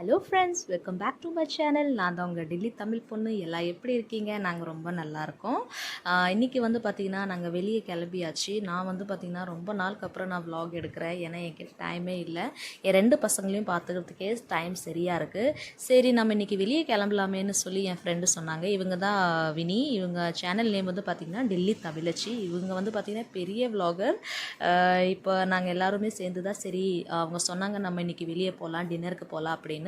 Hello friends welcome back to my channel நான் தான் உங்கள் டெல்லி தமிழ் பொண்ணு. எல்லாம் எப்படி இருக்கீங்க? நாங்கள் ரொம்ப நல்லா இருக்கோம். இன்னைக்கு வந்து பார்த்திங்கன்னா நாங்கள் வெளியே கிளம்பியாச்சு. நான் வந்து பார்த்திங்கன்னா ரொம்ப நாளுக்கு அப்புறம் நான் வ்ளாக் எடுக்கிறேன். ஏன்னா என்கிட்ட டைமே இல்லை. என் ரெண்டு பசங்களையும் பார்த்துக்கிறதுக்கே டைம் சரியாக இருக்குது சரி நம்ம இன்றைக்கி வெளியே கிளம்பலாமேன்னு சொல்லி என் ஃப்ரெண்டு சொன்னாங்க. இவங்க தான் வினி. இவங்க சேனல் நேம் வந்து பார்த்திங்கன்னா டெல்லி தமிழச்சி. இவங்க வந்து பார்த்திங்கன்னா பெரிய வ்ளாகர் இப்போ நாங்கள் எல்லாருமே சேர்ந்து தான் சரி அவங்க சொன்னாங்க நம்ம இன்னைக்கு வெளியே போகலாம் டின்னருக்கு போகலாம் அப்படின்னு.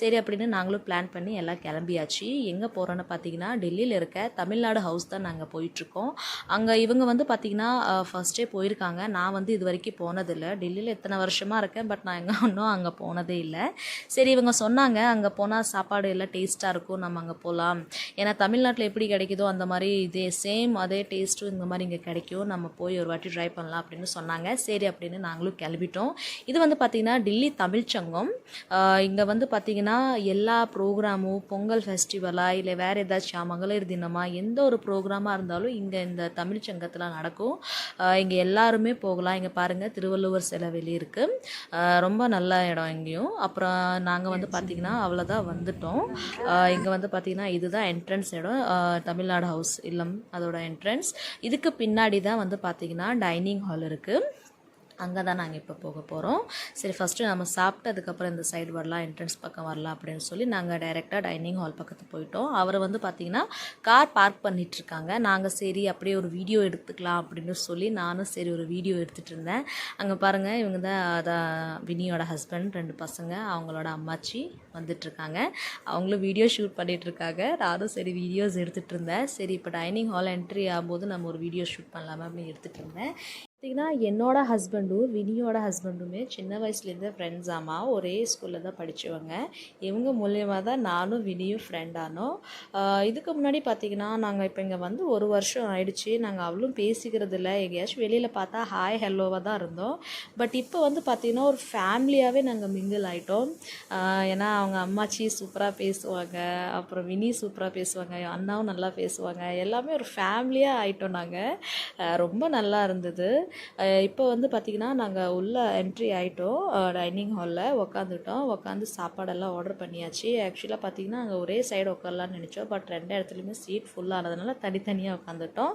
சரி அப்படின்னு நாங்களும் பிளான் பண்ணி எல்லாம் கிளம்பியாச்சு. எங்கே போகிறோன்னு பார்த்தீங்கன்னா டெல்லியில் இருக்க தமிழ்நாடு ஹவுஸ் தான் நாங்கள் போயிட்டுருக்கோம். அங்கே இவங்க வந்து பார்த்திங்கன்னா ஃபஸ்ட்டே போயிருக்காங்க. நான் வந்து இது வரைக்கும் போனதில்லை. டெல்லியில் எத்தனை வருஷமாக இருக்கேன். பட் நான் எங்கே ஒன்றும் அங்கே போனதே இல்லை. சரி இவங்க சொன்னாங்க அங்கே போனால் சாப்பாடு எல்லாம் டேஸ்ட்டாக இருக்கும். நம்ம அங்கே போகலாம் ஏன்னா தமிழ்நாட்டில் எப்படி கிடைக்குதோ அந்த மாதிரி இதே சேம் அதே டேஸ்ட்டும் இந்த மாதிரி இங்கே கிடைக்கும். நம்ம போய் ஒரு வாட்டி ட்ரை பண்ணலாம் அப்படின்னு சொன்னாங்க. சரி அப்படின்னு நாங்களும் கிளம்பிட்டோம். இது வந்து பார்த்திங்கன்னா டெல்லி தமிழ்ச்சங்கம் இங்கே வந்து வந்து பார்த்திங்கன்னா எல்லா ப்ரோக்ராமும் பொங்கல் ஃபெஸ்டிவலாக இல்லை வேறு ஏதாச்சும் மகளிர் தினமாக எந்த ஒரு ப்ரோக்ராமாக இருந்தாலும் இங்கே இந்த தமிழ் சங்கத்தில் நடக்கும். இங்கே எல்லாருமே போகலாம். இங்கே பாருங்கள் திருவள்ளுவர் சிலை வெளியே இருக்குது ரொம்ப நல்ல இடம் இங்கேயும். அப்புறம் நாங்கள் வந்து பார்த்திங்கன்னா அவ்வளோதான் வந்துட்டோம். இங்கே வந்து பார்த்திங்கன்னா இதுதான் என்ட்ரன்ஸ் இடம். தமிழ்நாடு ஹவுஸ் இல்லம் அதோட என்ட்ரன்ஸ் இதுக்கு பின்னாடி தான் வந்து பார்த்திங்கன்னா டைனிங் ஹால் இருக்குது அங்கே தான் நாங்கள் இப்போ போக போகிறோம் சரி ஃபஸ்ட்டு நம்ம சாப்பிட்டு அதுக்கப்புறம் இந்த சைடு வரலாம் என்ட்ரன்ஸ் பக்கம் வரலாம் அப்படின்னு சொல்லி நாங்கள் டைரெக்டாக டைனிங் ஹால் பக்கத்து போயிட்டோம். அவர் வந்து பார்த்திங்கன்னா கார் பார்க் பண்ணிகிட்ருக்காங்க நாங்கள் சரி அப்படியே ஒரு வீடியோ எடுத்துக்கலாம் அப்படின்னு சொல்லி நானும் சரி ஒரு வீடியோ எடுத்துகிட்டு இருந்தேன். அங்கே பாருங்கள் இவங்க தான் அதான் வினியோட ஹஸ்பண்ட் ரெண்டு பசங்க அவங்களோட அம்மாச்சி வந்துட்டுருக்காங்க அவங்களும் வீடியோ ஷூட் பண்ணிகிட்ருக்காங்க நானும் சரி வீடியோஸ் எடுத்துகிட்டு இருந்தேன். சரி இப்போ டைனிங் ஹால் என்ட்ரி ஆகும்போது நம்ம ஒரு வீடியோ ஷூட் பண்ணலாமா அப்படின்னு எடுத்துகிட்டு இருந்தேன். பார்த்திங்கன்னா என்னோட ஹஸ்பண்டும் வினியோட ஹஸ்பண்டுமே சின்ன வயசுலேருந்தே ஃப்ரெண்ட்ஸ் ஆமாம் ஒரே ஸ்கூலில் தான் படித்தவங்க இவங்க மூலியமாக தான் நானும் வினியும் ஃப்ரெண்டானோம் இதுக்கு முன்னாடி பார்த்திங்கன்னா நாங்கள் இப்போ இங்கே வந்து ஒரு வருஷம் ஆயிடுச்சு. நாங்கள் அவளும் பேசிக்கிறது இல்லை. எங்கேயாச்சும் வெளியில் பார்த்தா ஹாய் ஹலோவாக தான் இருந்தோம். பட் இப்போ வந்து பார்த்திங்கன்னா ஒரு ஃபேமிலியாகவே நாங்கள் மிங்கிள் ஆகிட்டோம் ஏன்னா அவங்க அம்மாச்சி சூப்பராக பேசுவாங்க. அப்புறம் வினி சூப்பராக பேசுவாங்க. அண்ணாவும் நல்லா பேசுவாங்க. எல்லாமே ஒரு ஃபேமிலியாக ஆகிட்டோம் நாங்கள் ரொம்ப நல்லா இருந்தது. இப்போ வந்து பார்த்திங்கன்னா நாங்கள் உள்ளே என்ட்ரி ஆகிட்டோம் டைனிங் ஹாலில் உக்காந்துட்டோம். உக்காந்து சாப்பாடெல்லாம் ஆர்டர் பண்ணியாச்சு. ஆக்சுவலாக பார்த்திங்கன்னா அங்கே ஒரே சைடு உட்காரலாம்னு நினச்சோம். பட் ரெண்டு இடத்துலையுமே சீட் ஃபுல்லானதுனால தனித்தனியாக உட்காந்துட்டோம்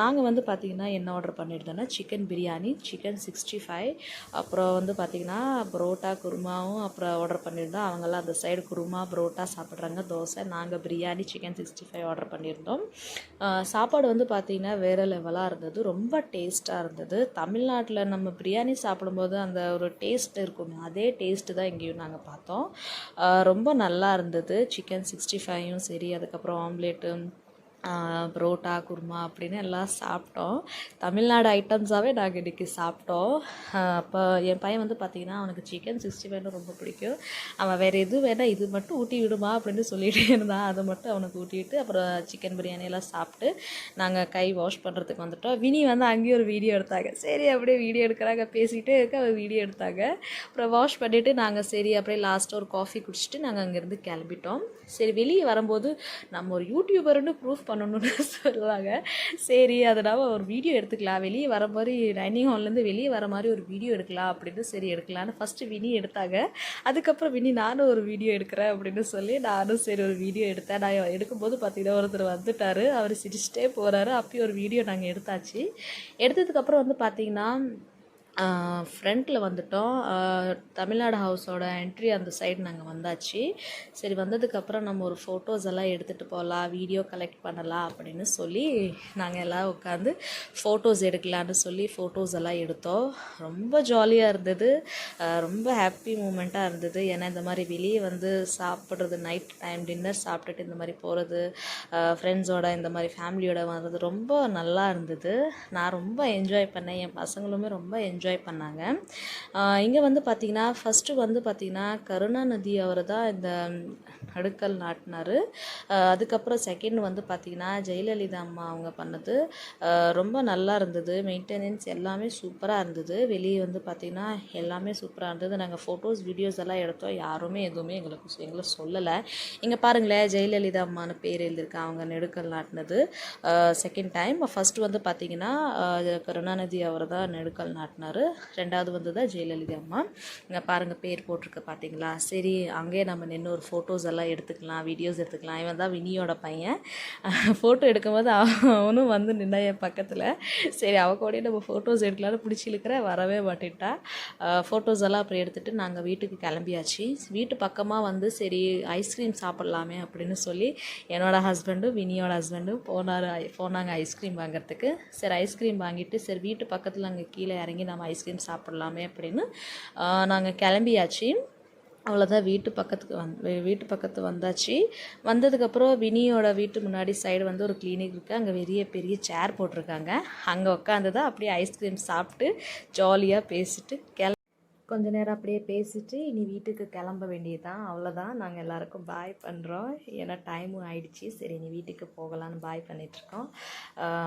நாங்கள் வந்து பார்த்திங்கன்னா என்ன order பண்ணியிருந்தோன்னா chicken biryani chicken sixty five அப்புறம் வந்து பார்த்திங்கன்னா புரோட்டா குருமாவும் அப்புறம் ஆர்டர் பண்ணியிருந்தோம். அவங்கெல்லாம் அந்த சைடு குருமா புரோட்டா சாப்பிட்றாங்க. தோசை நாங்கள் biryani chicken sixty five order பண்ணியிருந்தோம் சாப்பாடு வந்து பார்த்திங்கன்னா வேறு லெவலாக இருந்தது. ரொம்ப டேஸ்ட்டாக இருந்தது இருந்தது. தமிழ்நாட்டில் நம்ம பிரியாணி சாப்பிடும்போது அந்த ஒரு டேஸ்ட் இருக்குமே அதே டேஸ்ட்டு தான் இங்கேயும் நாங்கள் பார்த்தோம். ரொம்ப நல்லா இருந்தது. சிக்கன் சிக்ஸ்டி ஃபைவும் சரி அதுக்கப்புறம் ஆம்லேட்டு புரோட்டா குருமா அப்படின்னு எல்லாம் சாப்பிட்டோம். தமிழ்நாடு ஐட்டம்ஸாகவே நாங்கள் இன்றைக்கி சாப்பிட்டோம். அப்போ என் பையன் வந்து பார்த்திங்கன்னா அவனுக்கு சிக்கன் சிக்ஸ்டி ஃபைவ்னு ரொம்ப பிடிக்கும். அவன் வேறு எது வேணால் இது மட்டும் ஊட்டி விடுமா அப்படின்னு சொல்லிகிட்டே இருந்தான். அதை மட்டும் அவனுக்கு ஊட்டிவிட்டு அப்புறம் சிக்கன் பிரியாணி எல்லாம் சாப்பிட்டு நாங்கள் கை வாஷ் பண்ணுறதுக்கு வந்துட்டோம். வினி வந்து அங்கேயும் ஒரு வீடியோ எடுத்தாங்க. சரி அப்படியே வீடியோ எடுக்கிறாங்க. பேசிகிட்டே இருக்க அவன் வீடியோ எடுத்தாங்க. அப்புறம் வாஷ் பண்ணிவிட்டு நாங்கள் சரி அப்படியே லாஸ்ட்டாக ஒரு காஃபி குடிச்சிட்டு நாங்கள் அங்கேருந்து கிளம்பிட்டோம். சரி வெளியே வரும்போது நம்ம ஒரு யூடியூபர்னு ப்ரூஃப் பண்ணணும்னு சொல்லுவாங்க சரி அதனால் ஒரு வீடியோ எடுத்துக்கலாம். வெளியே வர மாதிரி டைனிங் ஹால்லேருந்து வெளியே வர மாதிரி ஒரு வீடியோ எடுக்கலாம் அப்படின்னு சரி எடுக்கலான்னு ஃபஸ்ட்டு வினி எடுத்தாங்க. அதுக்கப்புறம் வினி நானும் ஒரு வீடியோ எடுக்கிறேன் அப்படின்னு சொல்லி நானும் சரி ஒரு வீடியோ எடுத்தேன். நான் எடுக்கும்போது பார்த்தீங்கன்னா ஒருத்தர் வந்துட்டார். அவர் சிரிச்சிட்டே போகிறாரு அப்பயும் ஒரு வீடியோ நாங்கள் எடுத்தாச்சு. எடுத்ததுக்கப்புறம் வந்து பார்த்திங்கன்னா ஃப்ரண்ட்டில் வந்துட்டோம். தமிழ்நாடு ஹவுஸோட என்ட்ரி அந்த சைடு நாங்கள் வந்தாச்சு. சரி வந்ததுக்கப்புறம் நம்ம ஒரு ஃபோட்டோஸ் எல்லாம் எடுத்துகிட்டு போகலாம் வீடியோ கலெக்ட் பண்ணலாம் அப்படின்னு சொல்லி நாங்கள் எல்லாம் உட்காந்து ஃபோட்டோஸ் எடுக்கலான்னு சொல்லி ஃபோட்டோஸ் எல்லாம் எடுத்தோம். ரொம்ப ஜாலியாக இருந்தது. ரொம்ப ஹாப்பி மூமெண்ட்டாக இருந்தது. ஏன்னா இந்த மாதிரி வெளியே வந்து சாப்பிட்றது நைட் டைம் டின்னர் சாப்பிட்டுட்டு இந்த மாதிரி போகிறது ஃப்ரெண்ட்ஸோட இந்த மாதிரி ஃபேமிலியோட வர்றது ரொம்ப நல்லா இருந்தது. நான் ரொம்ப என்ஜாய் பண்ணேன். என் பசங்களுமே ரொம்ப என்ஜாய் பண்ணாங்க. இங்கே வந்து பார்த்திங்கன்னா ஃபஸ்ட்டு வந்து பார்த்திங்கன்னா கருணாநிதி அவர் தான் இந்த நடுக்கல் நாட்டினார். அதுக்கப்புறம் செகண்ட் வந்து பார்த்திங்கன்னா ஜெயலலிதா அம்மா அவங்க பண்ணது. ரொம்ப நல்லா இருந்தது. மெயின்டெனன்ஸ் எல்லாமே சூப்பராக இருந்தது. வெளியே வந்து பார்த்திங்கன்னா எல்லாமே சூப்பராக இருந்தது. நாங்கள் ஃபோட்டோஸ் வீடியோஸ் எல்லாம் எடுத்தோம். யாருமே எதுவுமே எங்களுக்கு எங்களை சொல்லலை. இங்கே பாருங்களேன் ஜெயலலிதா அம்மானு பேர் எழுதியிருக்கேன் அவங்க நெடுக்கல் நாட்டினது. செகண்ட் டைம் ஃபஸ்ட்டு வந்து பார்த்திங்கன்னா கருணாநிதி அவர் தான் நெடுக்கல் நாட்டினார். ரெண்டாவது வந்து தான் ஜெயலலிதா அம்மா. இங்கே பாருங்கள் பேர் போட்டிருக்க பார்த்தீங்களா சரி அங்கேயே நம்ம நின்று ஒரு ஃபோட்டோஸ் எல்லாம் எடுத்துக்கலாம் வீடியோஸ் எடுத்துக்கலாம். இவன் தான் வினியோட பையன். ஃபோட்டோ எடுக்கும்போது அவனும் வந்து நின்னா என் பக்கத்தில். சரி அவ கூட நம்ம ஃபோட்டோஸ் எடுக்கலாம்னு பிடிச்சிருக்கிற வரவே மாட்டேன்ட்டா. ஃபோட்டோஸ் எல்லாம் அப்புறம் எடுத்துகிட்டு நாங்கள் வீட்டுக்கு கிளம்பியாச்சு. வீட்டு பக்கமாக வந்து சரி ஐஸ்கிரீம் சாப்பிட்லாமே அப்படின்னு சொல்லி என்னோடய ஹஸ்பண்டும் வினியோட ஹஸ்பண்டும் போனார் போனாங்க ஐஸ்கிரீம் வாங்குறதுக்கு. சரி ஐஸ்கிரீம் வாங்கிட்டு சரி வீட்டு பக்கத்தில் அங்கே கீழே இறங்கி நம்ம ஐஸ்கிரீம் சாப்பிட்லாமே அப்படின்னு நாங்கள் கிளம்பியாச்சு. அவ்வளோதான் வீட்டு பக்கத்துக்கு வந் வீட்டு பக்கத்து வந்தாச்சு. வந்ததுக்கப்புறம் வினியோட வீட்டு முன்னாடி சைடு வந்து ஒரு கிளினிக் இருக்குது அங்கே பெரிய பெரிய சேர் போட்டிருக்காங்க. அங்கே உட்காந்து தான் அப்படியே ஐஸ்கிரீம் சாப்பிட்டு ஜாலியாக பேசிட்டு கிள கொஞ்ச நேரம் அப்படியே பேசிட்டு இனி வீட்டுக்கு கிளம்ப வேண்டியதுதான். அவ்வளோதான் நாங்கள் எல்லாருக்கும் பாய் பண்ணுறோம் ஏன்னா டைமும் ஆயிடுச்சு. சரி இனி வீட்டுக்கு போகலான்னு பாய் பண்ணிகிட்ருக்கோம்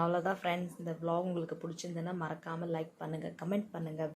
அவ்வளோதான் ஃப்ரெண்ட்ஸ் இந்த vlog உங்களுக்கு பிடிச்சிருந்ததுன்னா மறக்காமல் லைக் பண்ணுங்கள் கமெண்ட் பண்ணுங்கள்